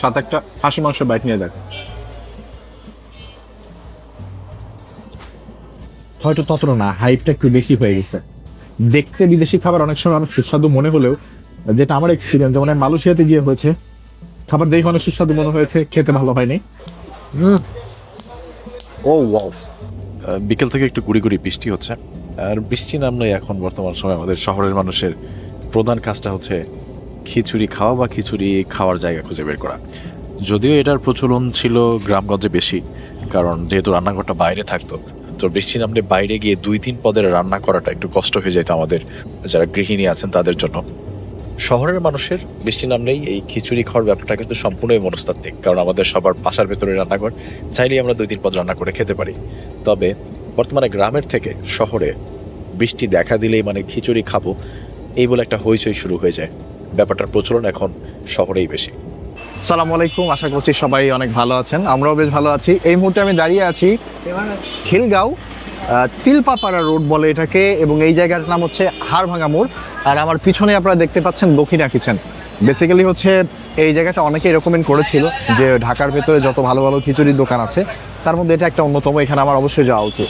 সাথে একটা হাঁসি মাংস বাইট নিয়ে দেখ। হয়তো ততটা না হাইপটা একটু বেশি হয়ে গেছে। দেখতে বিদেশি খাবার অনেক সময় অনেক সুস্বাদু মনে হলেও যেটা আমার এক্সপিরিয়েন্স যেমন মালয়েশিয়াতে গিয়ে হয়েছে খাবার দেখে অনেক সুস্বাদু মনে হয়েছে খেতে ভালো হয়নি। ও ওয়াও বিকেল থেকে একটু গুড়ি গুড়ি বৃষ্টি হচ্ছে। আর বৃষ্টি নামলে এখন বর্তমান সময় আমাদের শহরের মানুষের প্রধান কাজটা হচ্ছে খিচুড়ি খাওয়া বা খিচুড়ি খাওয়ার জায়গা খুঁজে বের করা। যদিও এটার প্রচলন ছিল গ্রামগঞ্জে বেশি, কারণ যেহেতু রান্নাঘরটা বাইরে থাকতো, তো বৃষ্টি নামলে বাইরে গিয়ে দুই তিন পদের রান্না করাটা একটু কষ্ট হয়ে যেত আমাদের, যারা গৃহিণী আছেন তাদের জন্য। শহরের মানুষের বৃষ্টি নামলেই এই খিচুড়ি খাওয়ার ব্যাপারটা কিন্তু সম্পূর্ণই মনস্তাত্ত্বিক, কারণ আমাদের সবার বাসার ভেতরে রান্নাঘর, চাইলেই আমরা দুই তিন পদ রান্না করে খেতে পারি। তবে বর্তমানে গ্রামের থেকে শহরে বৃষ্টি দেখা দিলেই মানে খিচুড়ি খাব, এই বলে একটা হইচই শুরু হয়ে যায়। ব্যাপারটার প্রচলন এখন শহরেই বেশি। সালাম আলাইকুম, আশা করছি সবাই অনেক ভালো আছেন। আমরাও বেশ ভালো আছি। এই মুহূর্তে আমি দাঁড়িয়ে আছি খিলগাঁও তিলপাপাড়া রোড বলে এটাকে, এবং এই জায়গাটার নাম হচ্ছে হাড়ভাঙা মোড়। আর আমার পিছনে আপনারা দেখতে পাচ্ছেন দক্ষিণা কিচেন। বেসিক্যালি হচ্ছে এই জায়গাটা অনেকেই রেকমেন্ড করেছিল যে ঢাকার ভেতরে যত ভালো ভালো খিচুড়ির দোকান আছে, তার মধ্যে এটা একটা অন্যতম। এখানে আমার অবশ্যই যাওয়া উচিত।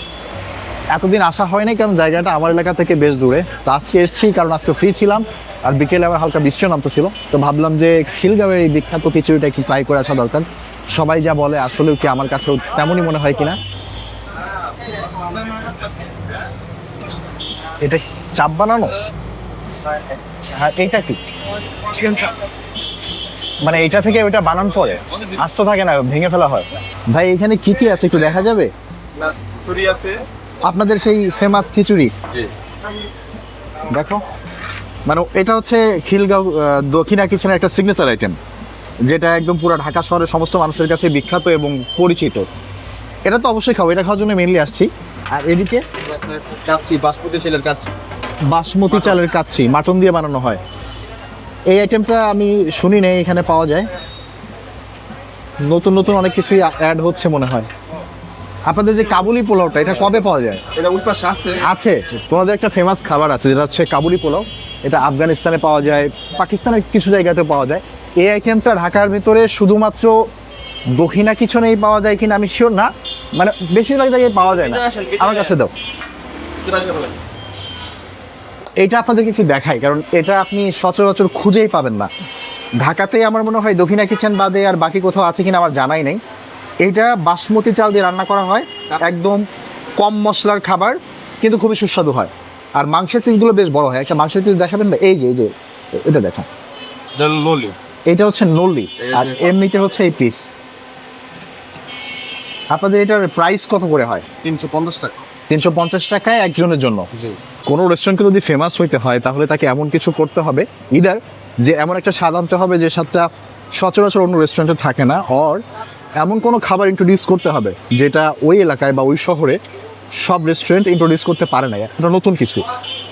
এতদিন আসা হয়নি কারণ জায়গাটা আমার এলাকা থেকে বেশ দূরে। তো আজকে এসেছি কারণ আজকে ফ্রি ছিলাম আর বিকেলে আবার হালকা বৃষ্টিও নামতেছিল তো ভাবলাম যে খিলগাঁওয়ের এই বিখ্যাত খিচুড়িটা একটু ট্রাই করে আসা দরকার। সবাই যা বলে আসলেও কি আমার কাছেও তেমনই মনে হয় কিনা। এটা চাপ বানানো? হ্যাঁ এইটা কি? মানে এটা থেকে ওইটা বানান পরে? আস্ত থাকে না ভেঙে ফেলা হয়? ভাই এখানে কি কি আছে একটু দেখা যাবে? আছে। আপনাদের সেই ফেমাস খিচুড়ি? দেখো। মানে এটা হচ্ছে খিলগাঁও দক্ষিণা কিচেনের একটা সিগনেচার আইটেম যেটা একদম পুরো ঢাকা শহরের সমস্ত মানুষের কাছে বিখ্যাত এবং পরিচিত। এটা তো অবশ্যই খাব এটা খাওয়ার জন্য মেনলি আসছি। আর এদিকে? কাচ্ছি বাসপতি ছেলের কাচ্ছি বাসমতি চালের কাচ্ছি মাটন দিয়ে বানানো হয়। এই আইটেমটা আমি শুনি নেই এখানে পাওয়া যায়। নতুন নতুন অনেক কিছুই অ্যাড হচ্ছে মনে হয়। আপনাদের যে কাবুলি পোলাওটা এটা কবে পাওয়া যায়? এটা উল্টা আছে। আছে? তোমাদের একটা ফেমাস খাবার আছে যেটা হচ্ছে কাবুলি পোলাও। এটা আফগানিস্তানে পাওয়া যায় পাকিস্তানের কিছু জায়গাতেও পাওয়া যায়। এই আইটেমটা ঢাকার ভিতরে শুধুমাত্র দক্ষিণা কিচনেই পাওয়া যায় কিনা আমি শিওর না। মানে বেশিরভাগ জায়গায় পাওয়া যায় না। আমার কাছে দাও। এটা আপনাদেরকে একটু দেখাই কারণ এটা আপনি সচরাচর খুঁজেই পাবেন না। ঢাকাতে আমার মনে হয় দক্ষিণা কিচেন বাদে আর বাকি কোথাও আছে কিনা আমার জানাই নেই। এটা বাসমতি চাল দিয়ে রান্না করা হয়। একদম কম মশলার খাবার কিন্তু খুবই সুস্বাদু হয়। আর মাংসের পিসগুলো বেশ বড় হয়। একটা মাংসের পিস দেখাবেন না? এই যে এই যে এটা ললি এটা হচ্ছে নল্লি আর এমনিতে হচ্ছে এই পিস। আপনাদের এটার প্রাইস কত করে হয়? তিনশো পঞ্চাশ টাকা। তিনশো পঞ্চাশ টাকায় একজনের জন্য। কোনো রেস্টুরেন্টকে যদি ফেমাস হইতে হয় তাহলে তাকে এমন কিছু করতে হবে ইদার যে এমন একটা স্বাদ আনতে হবে যে স্বাদটা সচরাচর অন্য রেস্টুরেন্টে থাকে না অর এমন কোনো খাবার ইন্ট্রোডিউস করতে হবে যেটা ওই এলাকায় বা ওই শহরে সব রেস্টুরেন্ট ইন্ট্রোডিউস করতে পারে না। এটা নতুন কিছু।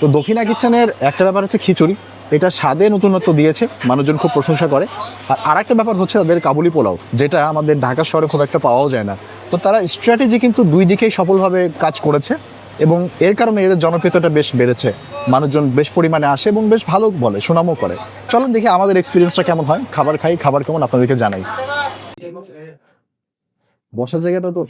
তো দক্ষিণা কিচেনের একটা ব্যাপার হচ্ছে খিচুড়ি। এটা স্বাদে নতুনত্ব দিয়েছে, মানুষজন খুব প্রশংসা করে। আর আরেকটা ব্যাপার হচ্ছে তাদের কাবুলি পোলাও, যেটা আমাদের ঢাকা শহরে খুব একটা পাওয়াও যায় না। তো তারা স্ট্র্যাটেজি কিন্তু দুই দিকেই সফলভাবে কাজ করেছে এবং এর কারণে এদের জনপ্রিয়তাটা বেশ বেড়েছে। মানুষজন বেশ পরিমাণে আসে এবং বেশ ভালো বলে, সুনামও করে। চলুন দেখি আমাদের এক্সপিরিয়েন্সটা কেমন হয়। খাবার খাই, খাবার কেমন আপনাদেরকে জানাই। বসার জায়গাটা তো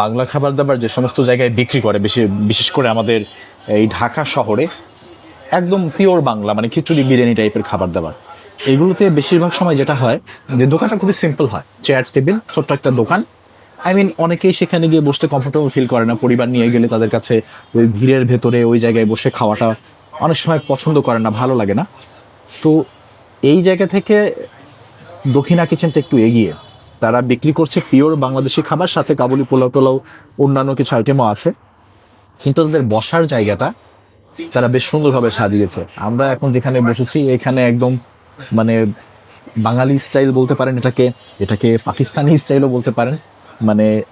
বাংলা খাবার দাবার যে সমস্ত জায়গায় বিক্রি করে, বেশি, বিশেষ করে আমাদের এই ঢাকা শহরে, একদম পিওর বাংলা মানে খিচুড়ি, বিরিয়ানি টাইপের খাবার দাবার। এগুলোতে বেশিরভাগ সময় যেটা হয়, যে দোকানটা খুবই সিম্পল হয়। চেয়ার টেবিল ছোট্ট একটা দোকান। আই মিন অনেকেই সেখানে গিয়ে বসতে কমফোর্টেবল ফিল করে না, পরিবার নিয়ে গেলে তাদের কাছে ওই ভিড়ের ভেতরে, ওই জায়গায় বসে খাওয়াটা অনেক সময় পছন্দ করে না, ভালো লাগে না। তো এই জায়গা থেকে দক্ষিণা কিচেনটা একটু এগিয়ে। তারা বিক্রি করছে পিওর বাংলাদেশি খাবার, সাথে কাবুলি পোলাও টোলাও, অন্যান্য কিছু আইটেমও আছে। কিন্তু তাদের বসার জায়গাটা তারা বেশ সুন্দরভাবে সাজিয়েছে। আমরা এখন যেখানে বসেছি, এখানে একদম মানে বাঙালি স্টাইল বলতে পারেন এটাকে এটাকে পাকিস্তানি স্টাইলও বলতে পারেন। মানে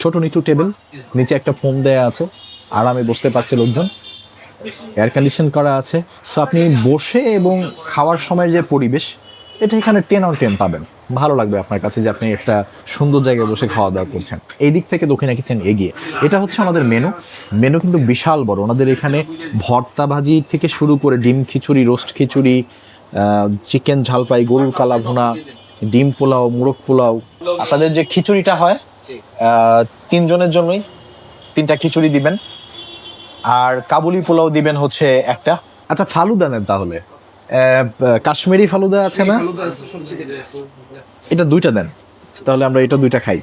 ছোট নিচু টেবিল, নিচে একটা ফোম দেয়া আছে। আরামে বসতে পারছে লোকজন। এয়ার কন্ডিশন করা আছে। সো আপনি বসে এবং খাওয়ার সময় যে পরিবেশ, এটা এখানে টেন অন টেন পাবেন। ভালো লাগবে আপনার কাছে যে আপনি একটা সুন্দর জায়গায় বসে খাওয়া দাওয়া করছেন। এই দিক থেকে দক্ষিণা কিচেন এগিয়ে। এটা হচ্ছে আমাদের মেনু মেনু কিন্তু বিশাল বড়। ওনাদের এখানে ভর্তা ভাজি থেকে শুরু করে ডিম খিচুড়ি রোস্ট খিচুড়ি চিকেন ঝালপাই, গরুর কালা ভুনা ডিম পোলাও, মুরগ পোলাও। আপনাদের যে খিচুড়িটা হয় তিনজনের জন্যই তিনটা খিচুড়ি দিবেন। আর কাবুলি পোলাও দিবেন হচ্ছে একটা। আচ্ছা ফালুদা নেন তাহলে আহ, কাশ্মীরি ফালুদা আছে না? এটা দুইটা দেন। তাহলে আমরা এটা দুইটা খাই।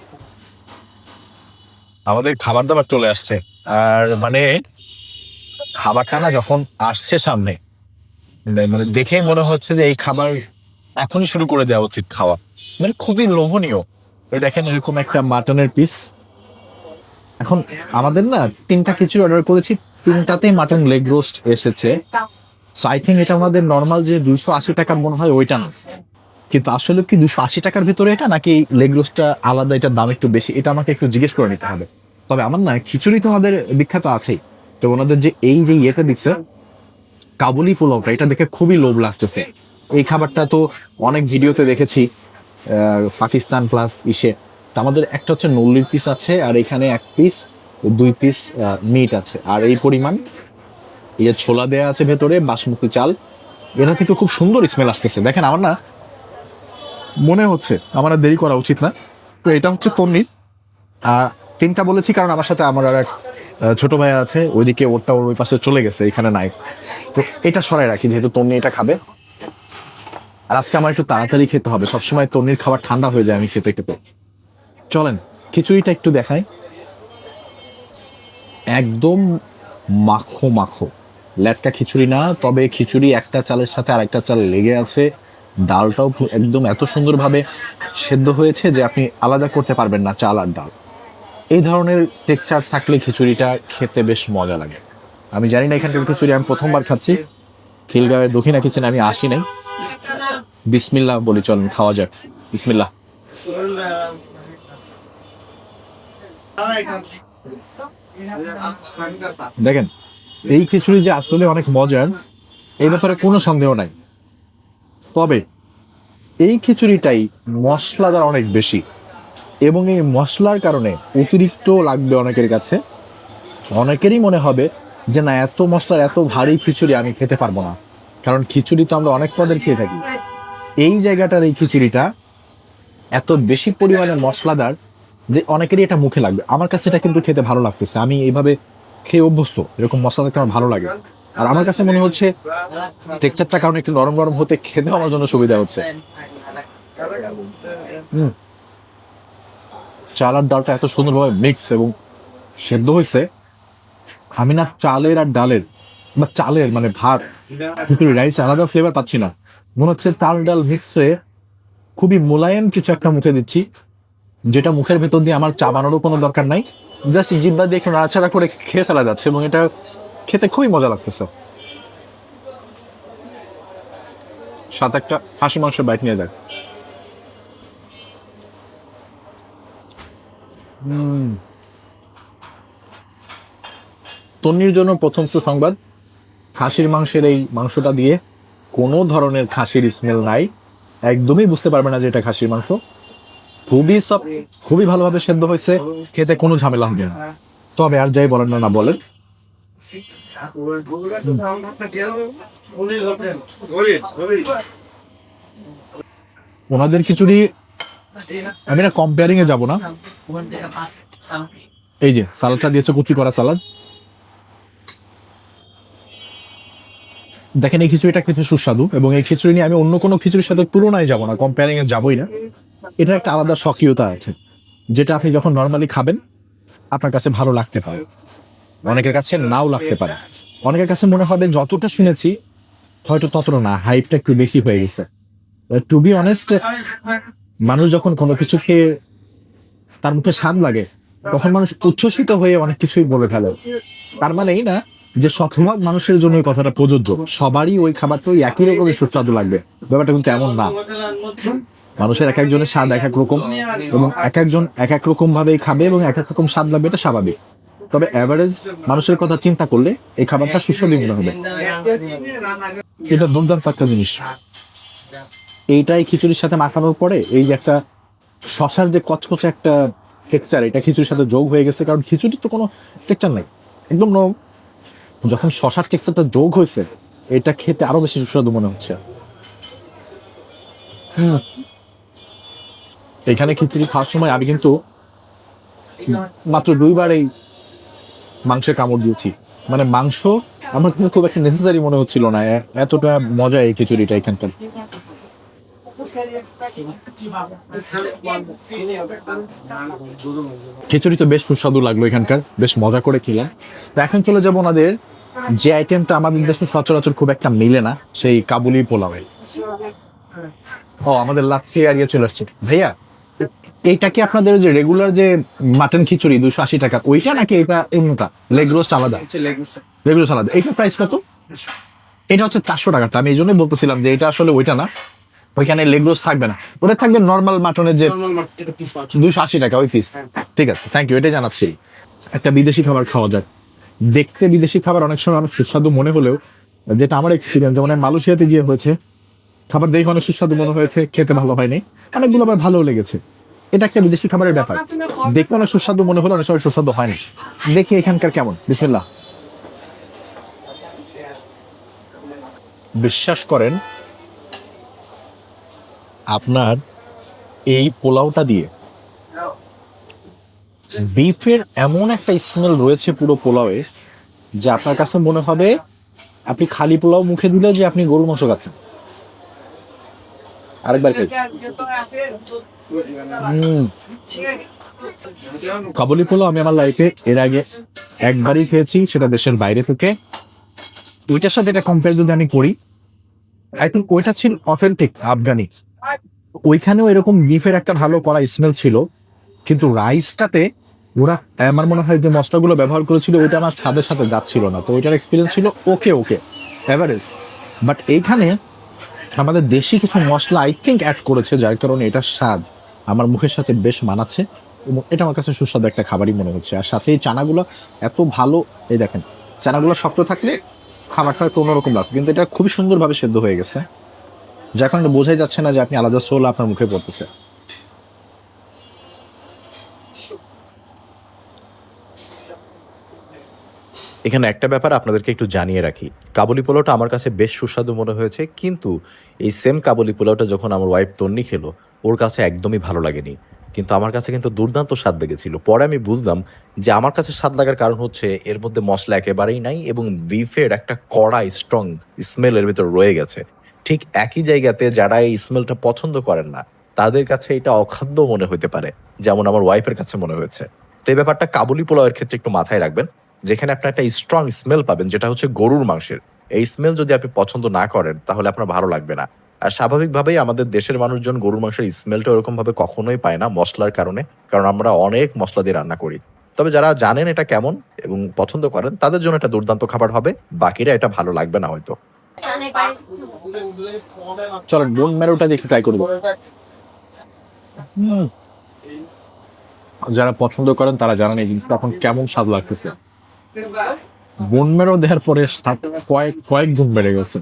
আমাদের খাবার দাবার চলে আসছে। আর মানে খাবারটা না যখন আসছে সামনে মানে দেখে মনে হচ্ছে যে এই খাবার এখনই শুরু করে দেওয়া উচিত খাওয়া। মানে খুবই লোভনীয়। দেখেন এরকম একটা মাটনের পিস এখন আমাদের না তিনটা খিচুড়ি অর্ডার করেছি তিনটাতেই মাটন লেগ রোস্ট এসেছে। আই থিঙ্ক এটা আমাদের নর্মাল যে দুশো আশি টাকার মনে হয় ওইটা না। কিন্তু আসলে কি দুশো আশি টাকার ভিতরে এটা, নাকি লেগ রোস্টটা আলাদা, এটার দাম একটু বেশি? এটা আমাকে একটু জিজ্ঞেস করে নিতে হবে। তবে আমার না, খিচুড়ি তো আমাদের বিখ্যাত আছেই। তো ওনাদের যে এই যে ইয়েটা দিচ্ছে, কাবুলি পোলাওটা, এটা দেখে খুবই লোভ লাগতেছে। এই খাবারটা তো অনেক ভিডিওতে দেখেছি পাকিস্তান প্লাস ইসে। তো আমাদের একটা হচ্ছে নল্লির পিস আছে, আর এখানে এক পিস দুই পিস মিট আছে। আর এই পরিমাণ, এই যে ছোলা দেয়া আছে ভেতরে, বাসমতি চাল, এটা থেকে খুব সুন্দর স্মেল আসতেছে। দেখেন, আমার না মনে হচ্ছে, আমার দেরি করা উচিত না। তো এটা হচ্ছে তন্নির আর তিনটা বলেছি, কারণ আমার সাথে আমার আর এক ছোট ভাই আছে, ওইদিকে ওরটা ওর ওই পাশে চলে গেছে, এখানে নাই। তো এটা সরাই রাখি, যেহেতু তন্নি এটা খাবে। আর আজকে আমার একটু তাড়াতাড়ি খেতে হবে, সবসময় তন্নির খাবার ঠান্ডা হয়ে যায়, আমি খেতে খেতে। চলেন, খিচুড়িটা একটু দেখাই। একদম মাখো মাখো। ল্যাটকা খিচুড়ি না, তবে খিচুড়ি একটা চালের সাথে আরেকটা চাল লেগে আছে। ডালটাও একদম এত সুন্দরভাবে সেদ্ধ হয়েছে যে আপনি আলাদা করতে পারবেন না চাল আর ডাল। এই ধরনের টেক্সচার থাকলে খিচুড়িটা খেতে বেশ মজা লাগে। আমি জানি না এখানকার খিচুড়ি আমি প্রথমবার খাচ্ছি। খিলগাঁওয়ের দক্ষিণা কিচেনে আমি আসি নাই। বিসমিল্লাহ বলি, চলুন, খাওয়া যাক। বিসমিল্লাহ। দেখেন, এই খিচুড়ি যে আসলে অনেক মজার এই ব্যাপারে কোনো সন্দেহ নাই। তবে এই খিচুড়িটাই মশলাদার অনেক বেশি এবং এই মশলার কারণে অতিরিক্ত লাগবে অনেকের কাছে। অনেকেরই মনে হবে যে, না, এত মশলার এত ভারী খিচুড়ি আমি খেতে পারব না। কারণ খিচুড়ি তো আমরা অনেক পদের খেয়ে থাকি। এই জায়গাটার এই খিচুড়িটা এত বেশি পরিমাণে মশলাদার যে অনেকেরই এটা মুখে লাগবে। আমার কাছে এটা কিন্তু খেতে ভালো লাগতেছে। আমি এইভাবে খেয়ে অভ্যস্ত, এরকম মশলা দেখতে আমার ভালো লাগে। আর আমার কাছে মনে হচ্ছে, টেক্সচারটা কারণ একটু নরম নরম হতে খেতে আমার জন্য সুবিধা হচ্ছে। চাল আর ডালটা এত সুন্দরভাবে মিক্স এবং সেদ্ধ হয়েছে। আমি না চালের আর ডালের, বা চালের মানে ভাত, খিচুড়ি রাইস আলাদা ফ্লেভার পাচ্ছি না। মনে হচ্ছে চাল ডাল মিক্স হয়ে খুবই মোলায়েম কিছু একটা মুখে দিচ্ছি। যেটা মুখের ভেতর দিয়ে আমার চা চাবানোরও কোনো দরকার নাই। জাস্ট জিব্বা দিয়ে একটু করে খেয়ে ফেলা যাচ্ছে এবং এটা খেতে খুবই মজা লাগতেছে। সাত একটা হাসি মাংসের বাইট নিয়ে যাক। তন্নির জন্য প্রথম সুসংবাদ, খাসির মাংসের এই মাংসটা দিয়ে কোনো ধরনের খাসির স্মেল নাই। একদমই বুঝতে পারবে না যে এটা খাসির মাংস। খুবই সব খুবই ভালোভাবে সেদ্ধ হয়েছে। খেতে কোনো ঝামেলা হবে না। তবে আর যাই বলেন না না বলেন। ওনাদের খিচুড়ি আমি না কম্পেয়ারিং এ যাব না। এই যে, সালাদটা দিয়েছে কুচি করা সালাদ। দেখেন, এই খিচুড়িটা খেতে সুস্বাদু এবং এই খিচুড়ি নিয়ে আমি অন্য কোনো খিচুড়ির সাথে তুলনায় যাব না কম্পেয়ারিং এ যাবোই না। এটা একটা আলাদা স্বকীয়তা আছে, যেটা আপনি যখন নর্মালি খাবেন, আপনার কাছে ভালো লাগতে পারে। অনেকের কাছে নাও লাগতে পারে। অনেকের কাছে মনে হবে, যতটা শুনেছি, হয়তো ততটা না হাইপটা একটু বেশি হয়ে গেছে। টু বি অনেস্ট মানুষ যখন কোনো কিছু খেয়ে তার মুখে স্বাদ লাগে, তখন মানুষ উচ্ছ্বসিত হয়ে অনেক কিছুই বলে ফেলে। তার মানে এই না যে শতভাগ মানুষের জন্য এই কথাটা প্রযোজ্য। সবারই ওই খাবারটা ওই একই রকমের সুস্বাদু লাগবে। ব্যাপারটা কিন্তু এমন না। মানুষের এক একজনের স্বাদ এক এক রকম এবং এক একজন এক এক রকম ভাবেই খাবে এবং এক এক রকম স্বাদ লাগবে, এটা স্বাভাবিক। তবে অ্যাভারেজ মানুষের কথা চিন্তা করলে এই খাবারটা সুস্বাদু মনে হবে। এটা দুর্দান্ত একটা জিনিস। এইটাই খিচুড়ির সাথে মাখানোর পরে এই যে একটা শশার যে কচকচে একটা টেক্সচার এটা খিচুড়ির সাথে যোগ হয়ে গেছে। কারণ খিচুড়ির তো কোনো টেক্সচার নাই। একদম নরম। যখন শশার টেক্সচারটা যোগ হয়েছে, এটা খেতে আরও বেশি সুস্বাদু মনে হচ্ছে। হুম। এখানে খিচুড়ি খাওয়ার সময় আমি কিন্তু মাত্র দুইবার এই মাংসে কামড় দিয়েছি। মানে মাংস আমার কিন্তু খুব একটা নেসেসারি মনে হচ্ছিল না। এতটা মজা এই খিচুড়িটা এখানকার। খিচুড়ি তো বেশ সুস্বাদু লাগল এখানকার বেশ মজা করে খেলাম তো এখন চলে যাব ওনাদের যে আইটেমটা আমাদের দেশে সচরাচর খুব একটা মিলে না সেই কাবুলি পোলাওয়ে ও আমাদের লাচ্ছি এরিয়া চলে আসছে। ভাইয়া এইটা কি আপনাদের যে রেগুলার যে মাটন খিচুড়ি দুশো আশি টাকা ওইটা নাকি এটা অন্যটা? লেগ রোস্ট আলাদা? লেগ রোস্ট আলাদা। এইটা প্রাইস কত? এটা হচ্ছে চারশো টাকাটা আমি এই জন্যই বলতেছিলাম যে এটা আসলে ওইটা না। ওইখানে লেগ রোস্ট থাকবে না। ওটা থাকবে নর্মাল মাটনের যে দুশো আশি। টাকা ওই পিস ঠিক আছে থ্যাংক ইউ এটাই জানাচ্ছি। একটা বিদেশি খাবার খাওয়া যায় দেখতে বিদেশি খাবার অনেক সময় অনেক সুস্বাদু মনে হলেও যেটা আমার এক্সপিরিয়েন্স যেমন মালয়েশিয়াতে গিয়ে হয়েছে খাবার দেখে অনেক সুস্বাদু মনে হয়েছে খেতে ভালো হয়নি। অনেকগুলো আবার ভালো লেগেছে। এটা একটা বিদেশি খাবারের ব্যাপার। দেখতে অনেক সুস্বাদু মনে হলো অনেক সময় সুস্বাদু হয়নি। দেখি এখানকার কেমন। বিসমিল্লাহ। বিশ্বাস করেন আপনার এই পোলাওটা দিয়ে বিফের এমন একটা স্মেল রয়েছে পুরো পোলাওয়ে, যে আপনার কাছে মনে হবে আপনি খালি পোলাও মুখে দিলে যে আপনি গরুর মাংস খাচ্ছেন। আরেকবার খাই। কাবুলি পোলাও আমি আমার লাইফে এর আগে একবারই খেয়েছি, সেটা দেশের বাইরে থেকে। ওইটার সাথে এটা কম্পেয়ার যদি আমি করি আই থিঙ্ক ওইটা ছিল অথেন্টিক আফগানি। ওইখানেও এরকম বিফের একটা ভালো করা স্মেল ছিল, কিন্তু রাইসটাতে ওরা আমার মনে হয় যে মশলাগুলো ব্যবহার করেছিল, ওইটা আমার স্বাদের সাথে যাচ্ছিল না। তো ওইটার এক্সপিরিয়েন্স ছিল ওকে ওকে এভারেজ বাট এইখানে আমাদের দেশি কিছু মশলা আই থিঙ্ক অ্যাড করেছে, যার কারণে এটার স্বাদ আমার মুখের সাথে বেশ মানাচ্ছে এবং এটা আমার কাছে সুস্বাদু একটা খাবারই মনে হচ্ছে। আর সাথে এই চানাগুলো এত ভালো, এই দেখেন, চানাগুলো শক্ত থাকলে খাবারটা একটু অন্যরকম লাগতো কিন্তু এটা খুবই সুন্দরভাবে সেদ্ধ হয়ে গেছে। যার কারণে বোঝাই যাচ্ছে না যে আপনি আলাদা সোল আপনার মুখে পড়তেছে। এখানে একটা ব্যাপার আপনাদেরকে একটু জানিয়ে রাখি। কাবুলি পোলাওটা আমার কাছে বেশ সুস্বাদু মনে হয়েছে, কিন্তু এই সেম কাবুলি পোলাওটা যখন আমার ওয়াইফ তন্নি খেলো, ওর কাছে একদমই ভালো লাগেনি। কিন্তু আমার কাছে কিন্তু দুর্দান্ত স্বাদ লেগেছিল। পরে আমি বুঝলাম যে আমার কাছে স্বাদ লাগার কারণ হচ্ছে এর মধ্যে মশলা একেবারেই নাই এবং বিফের একটা কড়া স্ট্রং স্মেল এর ভিতর রয়ে গেছে। ঠিক একই জায়গাতে যারা এই স্মেলটা পছন্দ করেন না, তাদের কাছে এটা অখাদ্য মনে হতে পারে, যেমন আমার ওয়াইফের কাছে মনে হয়েছে। তো এই ব্যাপারটা কাবুলি পোলাওয়ের ক্ষেত্রে একটু মাথায় রাখবেন, যেখানে আপনি একটা স্ট্রং স্মেল পাবেন, যেটা হচ্ছে গরুর মাংসের। এই স্মেল যদি আপনি পছন্দ না করেন, তাহলে আপনার ভালো লাগবে না। আর স্বাভাবিকভাবেই আমাদের দেশের মানুষজন গরুর মাংসের স্মেলটা ওরকম ভাবে কখনোই পায় না মশলার কারণে, কারণ আমরা অনেক মশলা দিয়ে রান্না করি। তবে যারা জানেন এটা কেমন এবং পছন্দ করেন, তাদের জন্য এটা দুর্দান্ত খাবার হবে, বাকিরা এটা ভালো লাগবে না হয়তো। চলো বোন ম্যারোটা দেখে ট্রাই করব। যারা পছন্দ করেন তারা জানেন এই জিনিসটা এখন কেমন স্বাদ লাগতেছে। বোন ম্যারো দেওয়ার পরে কয়েক কয়েক গুণ বেড়ে গেছে।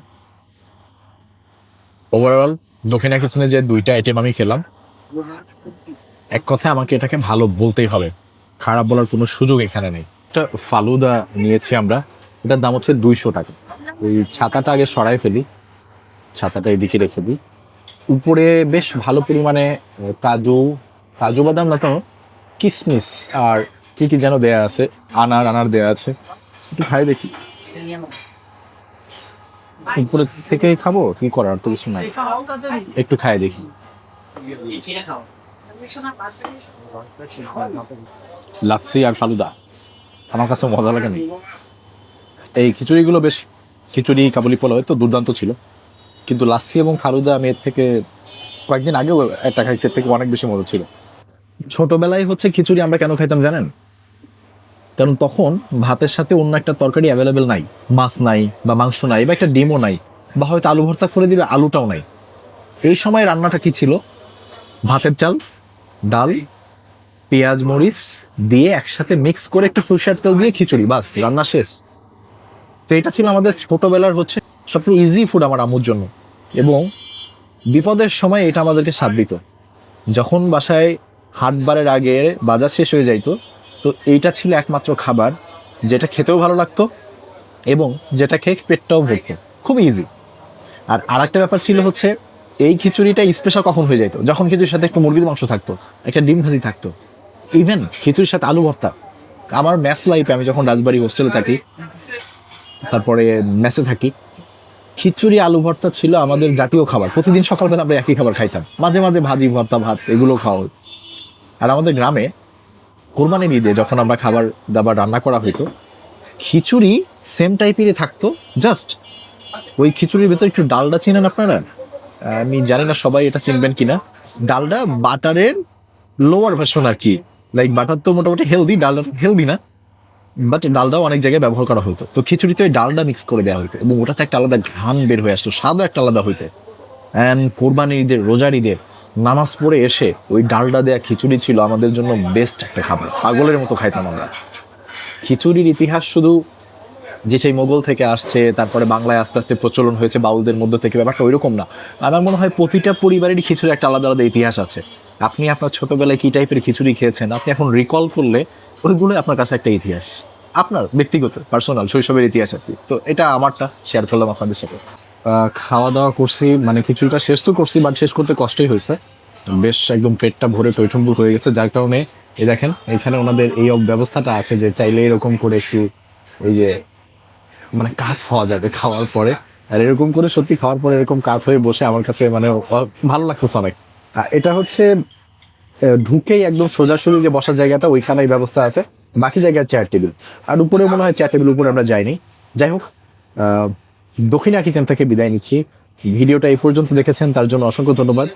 ওভারঅল দক্ষিণা কিচেনে যে দুইটা আইটেম আমি খেলাম এক কথায় আমাকে এটাকে ভালো বলতেই হবে। খারাপ বলার কোনো সুযোগ এখানে নেই। একটা ফালুদা নিয়েছি আমরা এটার দাম হচ্ছে দুইশো টাকা। এই ছাতাটা আগে সরাই ফেলি। ছাতাটা এদিকে রেখে দিই। উপরে বেশ ভালো পরিমাণে কাজু কাজু বাদাম না তো, কিসমিস আর কি কি যেন দেয়া আছে, আনার আনার দেয়া আছে। একটু খাই দেখি। উপরে থেকে খাব কি করার তো কিছু নাই। একটু খাই দেখি। লাচ্ছি আর ফালুদা। আমার কাছে মজা লাগে না। এই খিচুড়িগুলো বেশ খিচুড়ি, কাবুলি পোলাও তো দুর্দান্ত ছিল। কিন্তু লাচ্ছি এবং ফালুদা আমি এর থেকে কয়েকদিন আগেও একটা খাইছি, এর থেকে অনেক বেশি মজা ছিল। ছোটবেলায় হচ্ছে খিচুড়ি আমরা কেন খাইতাম জানেন? কারণ তখন ভাতের সাথে অন্য একটা তরকারি অ্যাভেলেবেল নাই। মাছ নাই বা মাংস নাই বা একটা ডিমও নাই বা হয়তো আলু ভর্তা করে দিবে, আলুটাও নাই। এই সময় রান্নাটা কি ছিল? ভাতের চাল, ডাল, পেঁয়াজ, মরিচ দিয়ে একসাথে মিক্স করে একটু সরষের তেল দিয়ে খিচুড়ি, বাস, রান্না শেষ। তো এটা ছিল আমাদের ছোটোবেলার হচ্ছে সবচেয়ে ইজি ফুড আমার আম্মুর জন্য। এবং বিপদের সময় এটা আমাদেরকে সাথ দিত। যখন বাসায় হাটবারের আগে বাজার শেষ হয়ে যাইতো, তো এইটা ছিল একমাত্র খাবার যেটা খেতেও ভালো লাগতো এবং যেটা খেয়ে পেটটাও ভরতো। খুব ইজি আর আরেকটা ব্যাপার ছিল হচ্ছে এই খিচুড়িটা স্পেশাল কখন হয়ে যেত যখন খিচুড়ির সাথে একটু মুরগির মাংস থাকতো, একটা ডিম ভাজি থাকতো। ইভেন খিচুড়ির সাথে আলু ভর্তা। আমার ম্যাথ লাইফে আমি যখন রাজবাড়ি হোস্টেলে থাকি তারপরে মেসে থাকি। খিচুড়ি, আলু ভর্তা ছিল আমাদের জাতীয় খাবার। প্রতিদিন সকালবেলা আমরা একই খাবার খাইতাম। মাঝে মাঝে ভাজি, ভর্তা, ভাত, এগুলো খাওয়া। আর আমাদের গ্রামে কোরবানির ঈদে যখন আমরা খাবার দাবার রান্না করা হতো খিচুড়ি সেম টাইপেরই থাকতো। জাস্ট ওই খিচুড়ির ভেতর একটু ডালডা চিনেন আপনারা? আমি জানি না সবাই এটা চিনবেন কিনা। ডালডা বাটারের লোয়ার ভার্সন আর কি। লাইক বাটার তো মোটামুটি হেলদি ডালডা হেলদি না। বাট ডালটাও অনেক জায়গায় ব্যবহার করা হতো। তো খিচুড়িতে ওই ডালটা মিক্স করে দেওয়া হতো এবং ওটাতে একটা আলাদা ঘ্রাণ বের হয়ে আসতো, স্বাদও একটা আলাদা হইতে। অ্যান্ড কোরবানির ঈদের, রোজার ঈদের নামাজ পড়ে এসে ওই ডালডা দেওয়া খিচুড়ি ছিল আমাদের জন্য বেস্ট একটা খাবার। পাগলের মতো খাইতাম আমরা। খিচুড়ির ইতিহাস শুধু যে সেই মোগল থেকে আসছে, তারপরে বাংলায় আস্তে আস্তে প্রচলন হয়েছে বাউলদের মধ্যে থেকে ব্যাপারটা ওইরকম না। আমার মনে হয় প্রতিটা পরিবারেরই খিচুড়ি একটা আলাদা আলাদা ইতিহাস আছে। আপনি আপনার ছোটোবেলায় কী টাইপের খিচুড়ি খেয়েছেন? আপনি এখন রিকল করলে ওইগুলো আপনার কাছে একটা ইতিহাস। আপনার ব্যক্তিগত পার্সোনাল শৈশবের ইতিহাস আর কি। তো এটা আমারটা শেয়ার করলাম আপনাদের সাথে। খাওয়া দাওয়া করছি মানে খিচুড়িটা শেষ তো করছি বাট শেষ করতে কষ্টই হয়েছে। বেশ একদম পেটটা ভরে টৈঠম্বুর হয়ে গেছে, যার কারণে এই দেখেন, এখানে ওনাদের এই ব্যবস্থাটা আছে যে চাইলে এরকম করে একটু এই যে মানে কাত হওয়া যাবে খাওয়ার পরে। আর এরকম করে সত্যি খাওয়ার পরে এরকম কাত হয়ে বসে আমার কাছে মানে ভালো লাগতেছে অনেক। এটা হচ্ছে ঢুকেই একদম সোজাসুজি যে বসার জায়গাটা, ওইখানেই ব্যবস্থা আছে। বাকি জায়গায় চেয়ার টেবিল আর উপরে মনে হয় চেয়ার টেবিল উপরে আমরা যাইনি। যাই হোক দক্ষিণা কিচেন থেকে বিদায় নিচ্ছি। ভিডিওটা এই পর্যন্ত দেখেছেন, তার জন্য অসংখ্য ধন্যবাদ।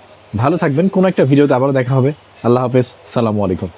ভালো থাকবেন, কোনো একটা ভিডিওতে আবারও দেখা হবে। আল্লাহ হাফেজ, সালামু আলাইকুম।